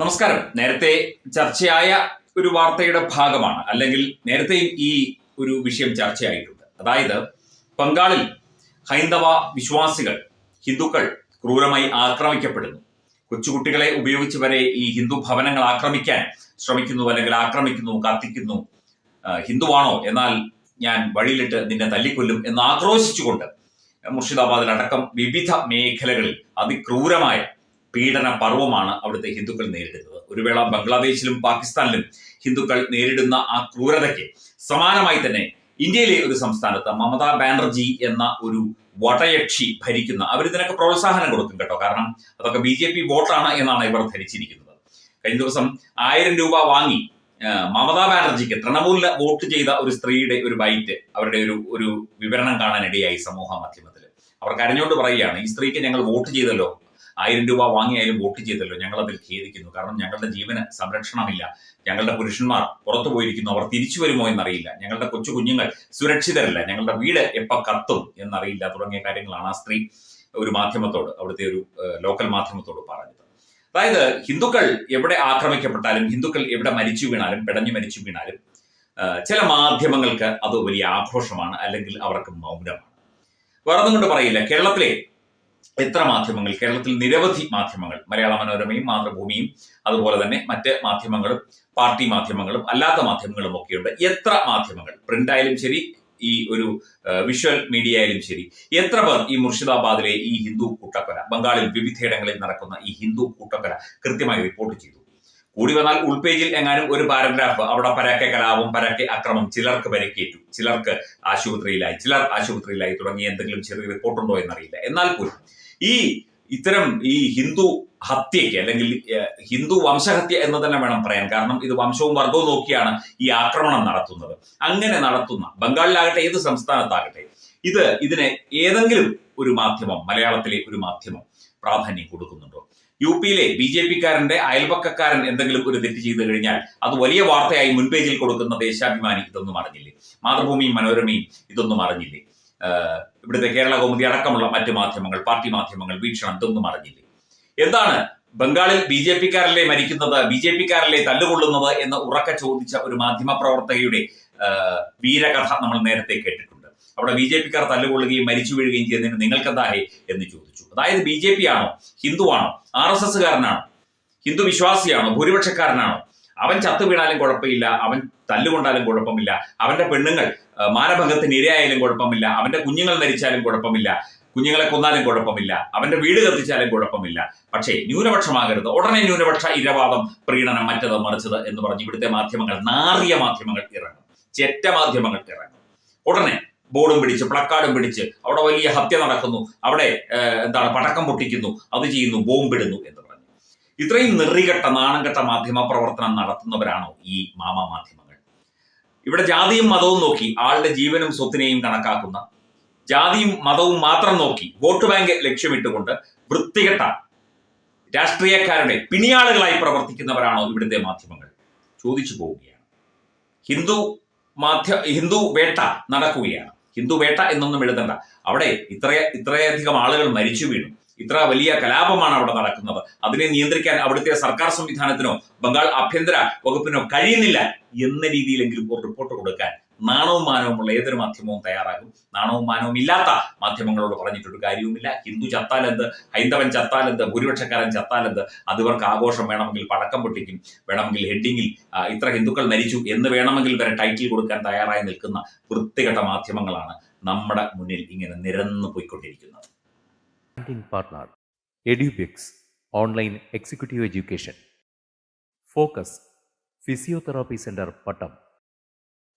നമസ്കാരം. നേരത്തെ ചർച്ചയായ ഒരു വാർത്തയുടെ ഭാഗമാണ്. അല്ലെങ്കിൽ നേരത്തെയും ഈ ഒരു വിഷയം ചർച്ചയായിട്ടുണ്ട്. അതായത് ബംഗാളിൽ ഹൈന്ദവ വിശ്വാസികൾ ഹിന്ദുക്കൾ ക്രൂരമായി ആക്രമിക്കപ്പെടുന്നു. കൊച്ചുകുട്ടികളെ ഉപയോഗിച്ച് വരെ ഈ ഹിന്ദു ഭവനങ്ങൾ ആക്രമിക്കാൻ ശ്രമിക്കുന്നു അല്ലെങ്കിൽ ആക്രമിക്കുന്നു കത്തിക്കുന്നു. ഹിന്ദുവാണോ? എന്നാൽ ഞാൻ വഴിയിലിട്ട് നിന്നെ തല്ലിക്കൊല്ലും എന്ന് ആക്രോശിച്ചുകൊണ്ട് മുർഷിദാബാദിൽ അടക്കം വിവിധ മേഖലകളിൽ അതിക്രൂരമായ പീഡന പർവമാണ് അവിടുത്തെ ഹിന്ദുക്കൾ നേരിടുന്നത്. ഒരു വേള ബംഗ്ലാദേശിലും പാകിസ്ഥാനിലും ഹിന്ദുക്കൾ നേരിടുന്ന ആ ക്രൂരതയ്ക്ക് സമാനമായി തന്നെ ഇന്ത്യയിലെ ഒരു സംസ്ഥാനത്ത് മമതാ ബാനർജി എന്ന ഒരു വടയക്ഷി ഭരിക്കുന്ന അവർ ഇതിനൊക്കെ പ്രോത്സാഹനം കൊടുക്കും കേട്ടോ. കാരണം അതൊക്കെ ബി ജെ പി വോട്ടാണ് എന്നാണ് ഇവർ ധരിച്ചിരിക്കുന്നത്. കഴിഞ്ഞ ദിവസം ആയിരം രൂപ വാങ്ങി മമതാ ബാനർജിക്ക് തൃണമൂലിൽ വോട്ട് ചെയ്ത ഒരു സ്ത്രീയുടെ ഒരു ബൈറ്റ് അവരുടെ ഒരു ഒരു വിവരണം കാണാനിടയായി സമൂഹ മാധ്യമത്തിൽ അവർ കരഞ്ഞോണ്ട് പറയുകയാണ് ഈ സ്ത്രീക്ക് ഞങ്ങൾ വോട്ട് ചെയ്തല്ലോ ആയിരം രൂപ വാങ്ങിയാലും വോട്ട് ചെയ്തല്ലോ. ഞങ്ങൾ അതിൽ ഖേദിക്കുന്നു. കാരണം ഞങ്ങളുടെ ജീവന് സംരക്ഷണമില്ല. ഞങ്ങളുടെ പുരുഷന്മാർ പുറത്തു പോയിരിക്കുന്നു. അവർ തിരിച്ചു വരുമോ എന്നറിയില്ല. ഞങ്ങളുടെ കൊച്ചു കുഞ്ഞുങ്ങൾ സുരക്ഷിതരല്ല. ഞങ്ങളുടെ വീട് എപ്പോൾ കത്തും എന്നറിയില്ല. തുടങ്ങിയ കാര്യങ്ങളാണ് ആ സ്ത്രീ ഒരു മാധ്യമത്തോട് അവിടുത്തെ ഒരു ലോക്കൽ മാധ്യമത്തോട് പറഞ്ഞത്. അതായത് ഹിന്ദുക്കൾ എവിടെ ആക്രമിക്കപ്പെട്ടാലും ഹിന്ദുക്കൾ എവിടെ മരിച്ചു വീണാലും പിടഞ്ഞു മരിച്ചു വീണാലും ചില മാധ്യമങ്ങൾക്ക് അത് വലിയ ആഘോഷമാണ് അല്ലെങ്കിൽ അവർക്ക് മൗനമാണ്. വേറൊന്നും കൊണ്ട് പറയില്ല. കേരളത്തിലെ എത്ര മാധ്യമങ്ങൾ കേരളത്തിൽ നിരവധി മാധ്യമങ്ങൾ മലയാള മനോരമയും മാതൃഭൂമിയും അതുപോലെ തന്നെ മറ്റ് മാധ്യമങ്ങളും പാർട്ടി മാധ്യമങ്ങളും അല്ലാത്ത മാധ്യമങ്ങളും ഒക്കെയുണ്ട്. എത്ര മാധ്യമങ്ങൾ? പ്രിന്റ് ആയാലും ശരി ഈ ഒരു വിഷ്വൽ മീഡിയ ആയാലും ശരി എത്ര പേർ ഈ മുർഷിദാബാദിലെ ഈ ഹിന്ദു കൂട്ടക്കൊല ബംഗാളിൽ വിവിധയിടങ്ങളിൽ നടക്കുന്ന ഈ ഹിന്ദു കൂട്ടക്കൊല കൃത്യമായി റിപ്പോർട്ട് ചെയ്തു? കൂടി വന്നാൽ ഉൾപേജിൽ എങ്ങാനും ഒരു പാരഗ്രാഫ് അവിടെ പരക്കെ കലാപം പരക്കെ അക്രമം ചിലർക്ക് പരിക്കേറ്റു ചിലർക്ക് ആശുപത്രിയിലായി ചിലർ ആശുപത്രിയിലായി തുടങ്ങിയ എന്തെങ്കിലും ചെറിയ റിപ്പോർട്ടുണ്ടോ എന്നറിയില്ല. എന്നാൽ പോലും ഈ ഇത്തരം ഈ ഹിന്ദു ഹത്യയ്ക്ക് അല്ലെങ്കിൽ ഹിന്ദു വംശഹത്യ എന്ന് തന്നെ വേണം പറയാൻ. കാരണം ഇത് വംശവും വർഗവും നോക്കിയാണ് ഈ ആക്രമണം നടത്തുന്നത്. അങ്ങനെ നടത്തുന്ന ബംഗാളിലാകട്ടെ ഏത് സംസ്ഥാനത്താകട്ടെ ഇത് ഇതിനെ ഏതെങ്കിലും ഒരു മാധ്യമം മലയാളത്തിലെ ഒരു മാധ്യമം പ്രാധാന്യം കൊടുക്കുന്നുണ്ടോ? യു പിയിലെ ബി ജെ പിക്കാരന്റെ അയൽപക്കക്കാരൻ എന്തെങ്കിലും ഒരു തെറ്റ് ചെയ്തു കഴിഞ്ഞാൽ അത് വലിയ വാർത്തയായി മുൻപേജിൽ കൊടുക്കുന്ന ദേശാഭിമാനി ഇതൊന്നും അറിഞ്ഞില്ലേ? മാതൃഭൂമിയും മനോരമയും ഇതൊന്നും അറിഞ്ഞില്ലേ? ഇവിടുത്തെ കേരള കൗമുദി അടക്കമുള്ള മറ്റ് മാധ്യമങ്ങൾ പാർട്ടി മാധ്യമങ്ങൾ വീക്ഷണം ഇതൊന്നും അറിഞ്ഞില്ലേ? എന്താണ് ബംഗാളിൽ ബി ജെ പിക്കാരല്ലേ മരിക്കുന്നത്? ബി ജെ പിക്കാരല്ലേ തല്ലുകൊള്ളുന്നത് എന്ന് ഉറക്ക ചോദിച്ച ഒരു മാധ്യമ പ്രവർത്തകയുടെ വീരകഥ നമ്മൾ നേരത്തെ കേട്ടിട്ടുണ്ട്. അവിടെ ബി ജെ പിക്കാർ തല്ലുകൊള്ളുകയും മരിച്ചു വീഴുകയും ചെയ്യുന്നതിന് നിങ്ങൾക്കെന്താഹേ എന്ന് ചോദിച്ചു. അതായത് ബി ജെ പി ആണോ ഹിന്ദുവാണോ? ആർ എസ് എസ്സുകാരനാണോ? ഹിന്ദു വിശ്വാസിയാണോ? ഭൂരിപക്ഷക്കാരനാണോ? അവൻ ചത്തു വീണാലും കുഴപ്പമില്ല അവൻ തല്ലുകൊണ്ടാലും കുഴപ്പമില്ല അവന്റെ പെണ്ണുങ്ങൾ മാനഭംഗത്തിന് ഇരയായാലും കുഴപ്പമില്ല അവന്റെ കുഞ്ഞുങ്ങൾ മരിച്ചാലും കുഴപ്പമില്ല കുഞ്ഞുങ്ങളെ കൊന്നാലും കുഴപ്പമില്ല അവന്റെ വീട് കത്തിച്ചാലും കുഴപ്പമില്ല. പക്ഷേ ന്യൂനപക്ഷമാകരുത്. ഉടനെ ന്യൂനപക്ഷ ഇരവാദം പ്രീണനം മറ്റത് മറിച്ചത് എന്ന് പറഞ്ഞ് ഇവിടുത്തെ മാധ്യമങ്ങൾ നാറിയ മാധ്യമങ്ങൾ ഇറങ്ങും. ചെറ്റ മാധ്യമങ്ങൾ ഇറങ്ങും. ഉടനെ ബോർഡും പിടിച്ച് പ്ലക്കാർഡും പിടിച്ച് അവിടെ വലിയ ഹത്യ നടക്കുന്നു. അവിടെ എന്താണ് പടക്കം പൊട്ടിക്കുന്നു. അത് ചെയ്യുന്നു ബോംബിടുന്നു എന്ന് പറഞ്ഞു. ഇത്രയും നെറികെട്ട നാണംകെട്ട മാധ്യമ പ്രവർത്തനം നടത്തുന്നവരാണോ ഈ മാമ മാധ്യമങ്ങൾ? ഇവിടെ ജാതിയും മതവും നോക്കി ആളുടെ ജീവനും സ്വത്തിനെയും കണക്കാക്കുന്ന ജാതിയും മതവും മാത്രം നോക്കി വോട്ട് ബാങ്ക് ലക്ഷ്യമിട്ടുകൊണ്ട് വൃത്തികെട്ട രാഷ്ട്രീയക്കാരുടെ പിണിയാളുകളായി പ്രവർത്തിക്കുന്നവരാണോ ഇവിടുത്തെ മാധ്യമങ്ങൾ? ചോദിച്ചു പോവുകയാണ്. ഹിന്ദു മാധ്യ ഹിന്ദു വേട്ട നടക്കുകയാണ്. ഹിന്ദു വേട്ട എന്നൊന്നും എഴുതണ്ട. അവിടെ ഇത്ര ഇത്രയധികം ആളുകൾ മരിച്ചു വീണു. ഇത്ര വലിയ കലാപമാണ് അവിടെ നടക്കുന്നത്. അതിനെ നിയന്ത്രിക്കാൻ അവിടുത്തെ സർക്കാർ സംവിധാനത്തിനോ ബംഗാൾ ആഭ്യന്തര വകുപ്പിനോ കഴിയുന്നില്ല എന്ന രീതിയിലെങ്കിലും റിപ്പോർട്ട് കൊടുക്കാൻ നാണവും മാനവുമുള്ള ഏതൊരു മാധ്യമവും തയ്യാറാകും. നാണവും മാനവും ഇല്ലാത്ത മാധ്യമങ്ങളോട് പറഞ്ഞിട്ടൊരു കാര്യവുമില്ല. ഹിന്ദു ചത്താലെന്ത്? ഹൈന്ദവൻ ചത്താലെന്ത്? ഭൂരിപക്ഷക്കാരൻ ചത്താലെന്ത്? അത് ഇവർക്ക് ആഘോഷം വേണമെങ്കിൽ പടക്കം പൊട്ടിക്കും വേണമെങ്കിൽ ഹെഡിങ്ങിൽ ഇത്ര ഹിന്ദുക്കൾ മരിച്ചു എന്ന് വേണമെങ്കിൽ വരെ ടൈറ്റിൽ കൊടുക്കാൻ തയ്യാറായി നിൽക്കുന്ന വൃത്തികെട്ട മാധ്യമങ്ങളാണ് നമ്മുടെ മുന്നിൽ ഇങ്ങനെ നിരന്നു പോയിക്കൊണ്ടിരിക്കുന്നത്. Online executive education focus physiotherapy Education. Pattom